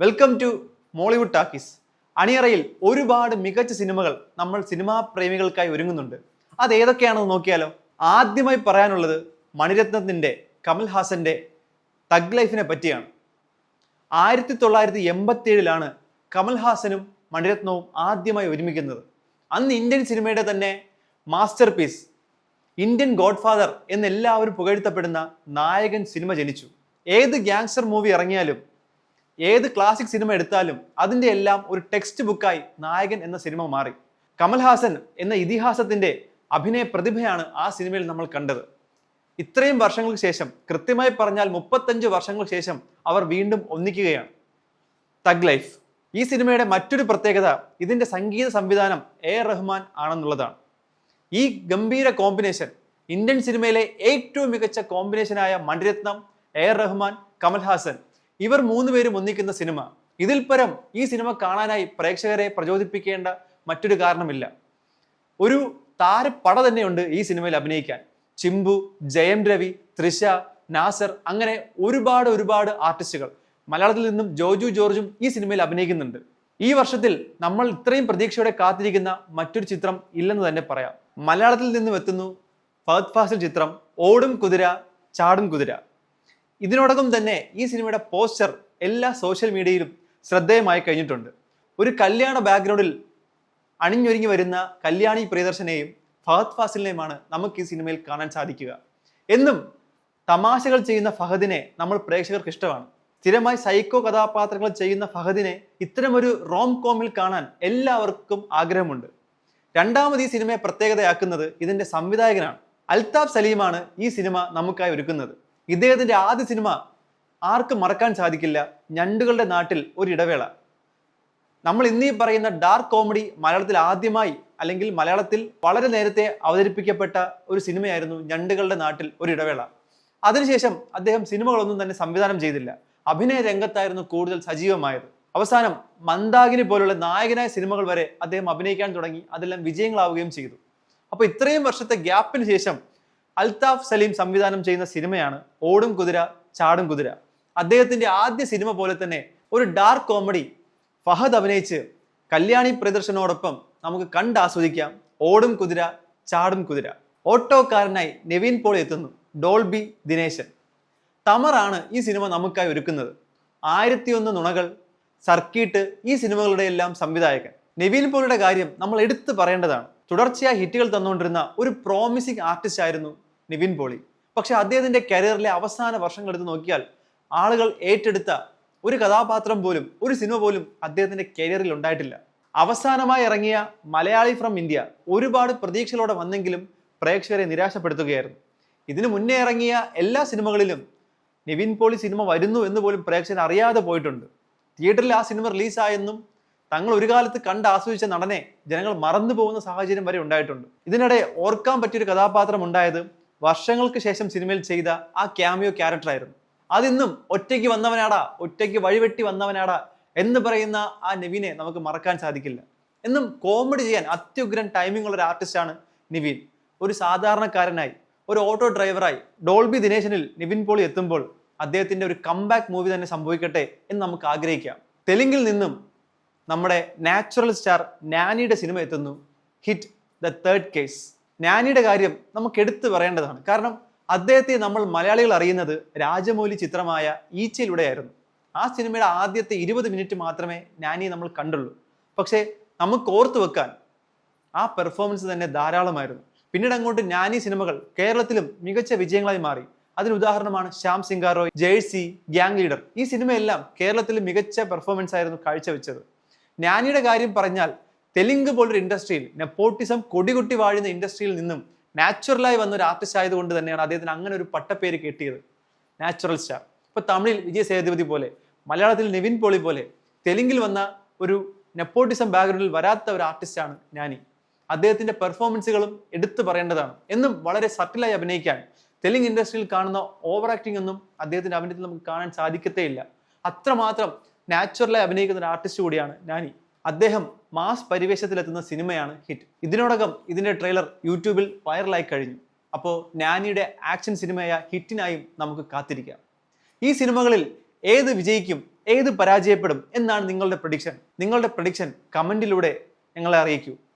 Welcome to Mollywood talkies അണിയറയിൽ ഒരുപാട് മികച്ച സിനിമകൾ നമ്മൾ സിനിമാ പ്രേമികൾക്കായി ഒരുങ്ങുന്നുണ്ട്. അത് ഏതൊക്കെയാണെന്ന് നോക്കിയാലോ? ആദ്യമായി പറയാനുള്ളത് മണിരത്നത്തിന്റെ കമൽഹാസന്റെ തഗ് ലൈഫിനെ പറ്റിയാണ്. ആയിരത്തി തൊള്ളായിരത്തി എൺപത്തി ഏഴിലാണ് കമൽഹാസനും മണിരത്നവും ആദ്യമായി ഒരുമിക്കുന്നത്. അന്ന് ഇന്ത്യൻ സിനിമയുടെ തന്നെ masterpiece Indian godfather father എന്നെല്ലാവരും പുകഴ്ത്തപ്പെടുന്ന നായകൻ സിനിമ ജനിച്ചു. ഏത് ഗ്യാങ്സ്റ്റർ മൂവി ഇറങ്ങിയാലും ഏത് ക്ലാസിക് സിനിമ എടുത്താലും അതിന്റെ എല്ലാം ഒരു ടെക്സ്റ്റ് ബുക്കായി നായകൻ എന്ന സിനിമ മാറി. കമൽഹാസൻ എന്ന ഇതിഹാസത്തിന്റെ അഭിനയ പ്രതിഭയാണ് ആ സിനിമയിൽ നമ്മൾ കണ്ടത്. ഇത്രയും വർഷങ്ങൾക്ക് ശേഷം കൃത്യമായി പറഞ്ഞാൽ മുപ്പത്തഞ്ച് വർഷങ്ങൾക്ക് ശേഷം അവർ വീണ്ടും ഒന്നിക്കുകയാണ്. തഗ് ലൈഫ് ഈ സിനിമയുടെ മറ്റൊരു പ്രത്യേകത ഇതിന്റെ സംഗീത സംവിധാനം എ റഹ്മാൻ ആണെന്നുള്ളതാണ്. ഈ ഗംഭീര കോമ്പിനേഷൻ ഇന്ത്യൻ സിനിമയിലെ ഏറ്റവും മികച്ച കോമ്പിനേഷനായ മണിരത്നം എ റഹ്മാൻ കമൽഹാസൻ ഇവർ മൂന്നുപേരും ഒന്നിക്കുന്ന സിനിമ. ഇതിൽ പരം ഈ സിനിമ കാണാനായി പ്രേക്ഷകരെ പ്രചോദിപ്പിക്കേണ്ട മറ്റൊരു കാരണമില്ല. ഒരു താരപ്പട തന്നെയുണ്ട് ഈ സിനിമയിൽ അഭിനയിക്കാൻ. ചിമ്പു ജയം രവി തൃഷ നാസർ അങ്ങനെ ഒരുപാട് ഒരുപാട് ആർട്ടിസ്റ്റുകൾ. മലയാളത്തിൽ നിന്നും ജോജു ജോർജും ഈ സിനിമയിൽ അഭിനയിക്കുന്നുണ്ട്. ഈ വർഷത്തിൽ നമ്മൾ ഇത്രയും പ്രതീക്ഷയോടെ കാത്തിരിക്കുന്ന മറ്റൊരു ചിത്രം ഇല്ലെന്ന് തന്നെ പറയാം. മലയാളത്തിൽ നിന്നും എത്തുന്നു ഫഹദ് ഫാസിൽ ചിത്രം ഓടും കുതിര ചാടും കുതിര. ഇതിനോടകം തന്നെ ഈ സിനിമയുടെ പോസ്റ്റർ എല്ലാ സോഷ്യൽ മീഡിയയിലും ശ്രദ്ധേയമായി കഴിഞ്ഞിട്ടുണ്ട്. ഒരു കല്യാണ ബാക്ക്ഗ്രൗണ്ടിൽ അണിഞ്ഞൊരുങ്ങി വരുന്ന കല്യാണി പ്രിയദർശനെയും ഫഹദ് ഫാസിലിനെയുമാണ് നമുക്ക് ഈ സിനിമയിൽ കാണാൻ സാധിക്കുക. എന്നും തമാശകൾ ചെയ്യുന്ന ഫഹദിനെ നമ്മൾ പ്രേക്ഷകർക്ക് ഇഷ്ടമാണ്. സ്ഥിരമായി സൈക്കോ കഥാപാത്രങ്ങൾ ചെയ്യുന്ന ഫഹദിനെ ഇത്തരമൊരു റോം കോമിൽ കാണാൻ എല്ലാവർക്കും ആഗ്രഹമുണ്ട്. രണ്ടാമത് ഈ സിനിമയെ പ്രത്യേകതയാക്കുന്നത് ഇതിന്റെ സംവിധായകനാണ്. അൽതാഫ് സലീമാണ് ഈ സിനിമ നമുക്കായി ഒരുക്കുന്നത്. ഇദ്ദേഹത്തിന്റെ ആദ്യ സിനിമ ആർക്കും മറക്കാൻ സാധിക്കില്ല. ഞണ്ടുകളുടെ നാട്ടിൽ ഒരു ഇടവേള. നമ്മൾ ഇന്നീ പറയുന്ന ഡാർക്ക് കോമഡി മലയാളത്തിൽ ആദ്യമായി അല്ലെങ്കിൽ മലയാളത്തിൽ വളരെ നേരത്തെ അവതരിപ്പിക്കപ്പെട്ട ഒരു സിനിമയായിരുന്നു ഞണ്ടുകളുടെ നാട്ടിൽ ഒരു ഇടവേള. അതിനുശേഷം അദ്ദേഹം സിനിമകളൊന്നും തന്നെ സംവിധാനം ചെയ്തില്ല. അഭിനയ രംഗത്തായിരുന്നു കൂടുതൽ സജീവമായത്. അവസാനം മന്ദാകിനി പോലുള്ള നായകനായ സിനിമകൾ വരെ അദ്ദേഹം അഭിനയിക്കാൻ തുടങ്ങി. അതെല്ലാം വിജയങ്ങളാവുകയും ചെയ്തു. അപ്പോൾ ഇത്രയും വർഷത്തെ ഗ്യാപ്പിന് ശേഷം അൽതാഫ് സലീം സംവിധാനം ചെയ്യുന്ന സിനിമയാണ് ഓടും കുതിര ചാടും കുതിര. അദ്ദേഹത്തിന്റെ ആദ്യ സിനിമ പോലെ തന്നെ ഒരു ഡാർക്ക് കോമഡി ഫഹദ് അഭിനയിച്ച് കല്യാണി പ്രദർശനോടൊപ്പം നമുക്ക് കണ്ടാസ്വദിക്കാം. ഓടും കുതിര ചാടും കുതിര. ഓട്ടോക്കാരനായി നെവിൻ പോൾ എത്തുന്നു ഡോൾബി ദിനേശൻ. തമറാണ് ഈ സിനിമ നമുക്കായി ഒരുക്കുന്നത്. ആയിരത്തി ഒന്ന് നുണകൾ സർക്കീട്ട് ഈ സിനിമകളുടെ എല്ലാം സംവിധായകൻ. നെവിൻ പോളിയുടെ കാര്യം നമ്മൾ എടുത്തു പറയേണ്ടതാണ്. തുടർച്ചയായി ഹിറ്റുകൾ തന്നുകൊണ്ടിരുന്ന ഒരു പ്രോമിസിംഗ് ആർട്ടിസ്റ്റ് ആയിരുന്നു നിവിൻ പോളി. പക്ഷെ അദ്ദേഹത്തിന്റെ കരിയറിലെ അവസാന വർഷങ്ങൾ എടുത്ത് നോക്കിയാൽ ആളുകൾ ഏറ്റെടുത്ത ഒരു കഥാപാത്രം പോലും ഒരു സിനിമ പോലും അദ്ദേഹത്തിന്റെ കരിയറിൽ ഉണ്ടായിട്ടില്ല. അവസാനമായി ഇറങ്ങിയ മലയാളി ഫ്രം ഇന്ത്യ ഒരുപാട് പ്രതീക്ഷകളോടെ വന്നെങ്കിലും പ്രേക്ഷകരെ നിരാശപ്പെടുത്തുകയായിരുന്നു. ഇതിനു മുന്നേ ഇറങ്ങിയ എല്ലാ സിനിമകളിലും നിവിൻ പോളി സിനിമ വരുന്നു എന്ന് പോലും പ്രേക്ഷകർ അറിയാതെ പോയിട്ടുണ്ട്. തിയേറ്ററിൽ ആ സിനിമ റിലീസായെന്നും തങ്ങൾ ഒരു കാലത്ത് കണ്ട് ആസ്വദിച്ച നടനെ ജനങ്ങൾ മറന്നു പോകുന്ന സാഹചര്യം വരെ ഉണ്ടായിട്ടുണ്ട്. ഇതിനിടെ ഓർക്കാൻ പറ്റിയൊരു കഥാപാത്രം ഉണ്ടായത് വർഷങ്ങൾക്ക് ശേഷം സിനിമയിൽ ചെയ്ത ആ ക്യാമിയോ ക്യാരക്ടറായിരുന്നു അതിന്നും ഒറ്റയ്ക്ക് വന്നവനാടാ ഒറ്റയ്ക്ക് വഴിവെട്ടി വന്നവനാടാ എന്ന് പറയുന്ന ആ നിവിനെ നമുക്ക് മറക്കാൻ സാധിക്കില്ല. എന്നും കോമഡി ചെയ്യാൻ അത്യുഗ്രൻ ടൈമിംഗ് ഉള്ള ഒരു ആർട്ടിസ്റ്റാണ് നിവിൻ. ഒരു സാധാരണക്കാരനായി ഒരു ഓട്ടോ ഡ്രൈവറായി ഡോൾബി ദിനേശനിൽ നിവിൻ പോളി എത്തുമ്പോൾ അദ്ദേഹത്തിന്റെ ഒരു കംബാക്ക് മൂവി തന്നെ സംഭവിക്കട്ടെ എന്ന് നമുക്ക് ആഗ്രഹിക്കാം. തെലുങ്കിൽ നിന്നും നമ്മുടെ നാച്ചുറൽ സ്റ്റാർ നാനിയുടെ സിനിമ എത്തുന്നു. ഹിറ്റ് ദ തേർഡ് കേസ് നാനിയുടെ കാര്യം നമുക്ക് എടുത്തു പറയേണ്ടതാണ്. കാരണം അദ്ദേഹത്തെ നമ്മൾ മലയാളികൾ അറിയുന്നത് രാജമൗലി ചിത്രമായ ഈച്ചയിലൂടെയായിരുന്നു. ആ സിനിമയുടെ ആദ്യത്തെ ഇരുപത് മിനിറ്റ് മാത്രമേ നാനിയെ നമ്മൾ കണ്ടുള്ളൂ. പക്ഷേ നമുക്ക് ഓർത്തു വെക്കാൻ ആ പെർഫോമൻസ് തന്നെ ധാരാളമായിരുന്നു. പിന്നീട് അങ്ങോട്ട് നാനി സിനിമകൾ കേരളത്തിലും മികച്ച വിജയങ്ങളായി മാറി. അതിന് ഉദാഹരണമാണ് Shyam Singha Roy Jersey gang leader. ഈ സിനിമയെല്ലാം കേരളത്തിൽ മികച്ച പെർഫോമൻസ് ആയിരുന്നു കാഴ്ചവെച്ചത്. നാനിയുടെ കാര്യം പറഞ്ഞാൽ തെലുങ്ക് പോലൊരു ഇൻഡസ്ട്രിയിൽ നെപ്പോട്ടിസം കൊടികുട്ടി വാഴുന്ന ഇൻഡസ്ട്രിയിൽ നിന്നും നാച്ചുറലായി വന്ന ഒരു ആർട്ടിസ്റ്റ് ആയതുകൊണ്ട് തന്നെയാണ് അദ്ദേഹത്തിന് അങ്ങനെ ഒരു പട്ടപ്പേര് കിട്ടിയത്. നാച്ചുറൽ സ്റ്റാർ ഇപ്പൊ തമിഴിൽ വിജയ് സേതുപതി പോലെ മലയാളത്തിൽ നിവിൻ പോളി പോലെ തെലുങ്കിൽ വന്ന ഒരു നെപ്പോട്ടിസം ബാക്ക്ഗ്രൗണ്ടിൽ വരാത്ത ഒരു ആർട്ടിസ്റ്റാണ് ഞാനി. അദ്ദേഹത്തിന്റെ പെർഫോമൻസുകളും എടുത്തു പറയേണ്ടതാണ്. എന്നും വളരെ സട്ടിലായി അഭിനയിക്കാൻ തെലുങ്ക് ഇൻഡസ്ട്രിയിൽ കാണുന്ന ഓവർ ആക്ടിംഗ് ഒന്നും അദ്ദേഹത്തിന്റെ അഭിനയത്തിൽ നമുക്ക് കാണാൻ സാധിക്കത്തേ ഇല്ല അത്രമാത്രം നാച്ചുറലായി അഭിനയിക്കുന്ന ഒരു ആർട്ടിസ്റ്റ് കൂടിയാണ് നാനി അദ്ദേഹം മാസ് പരിവേഷത്തിലെത്തുന്ന സിനിമയാണ് ഹിറ്റ്. ഇതിനോടകം ഇതിന്റെ ട്രെയിലർ യൂട്യൂബിൽ വൈറലായി കഴിഞ്ഞു. അപ്പോൾ നാനിയുടെ ആക്ഷൻ സിനിമയായ ഹിറ്റിനായും നമുക്ക് കാത്തിരിക്കാം. ഈ സിനിമകളിൽ ഏത് വിജയിക്കും ഏത് പരാജയപ്പെടും എന്നാണ് നിങ്ങളുടെ പ്രഡിക്ഷൻ. നിങ്ങളുടെ പ്രഡിക്ഷൻ കമന്റിലൂടെ ഞങ്ങളെ അറിയിക്കൂ.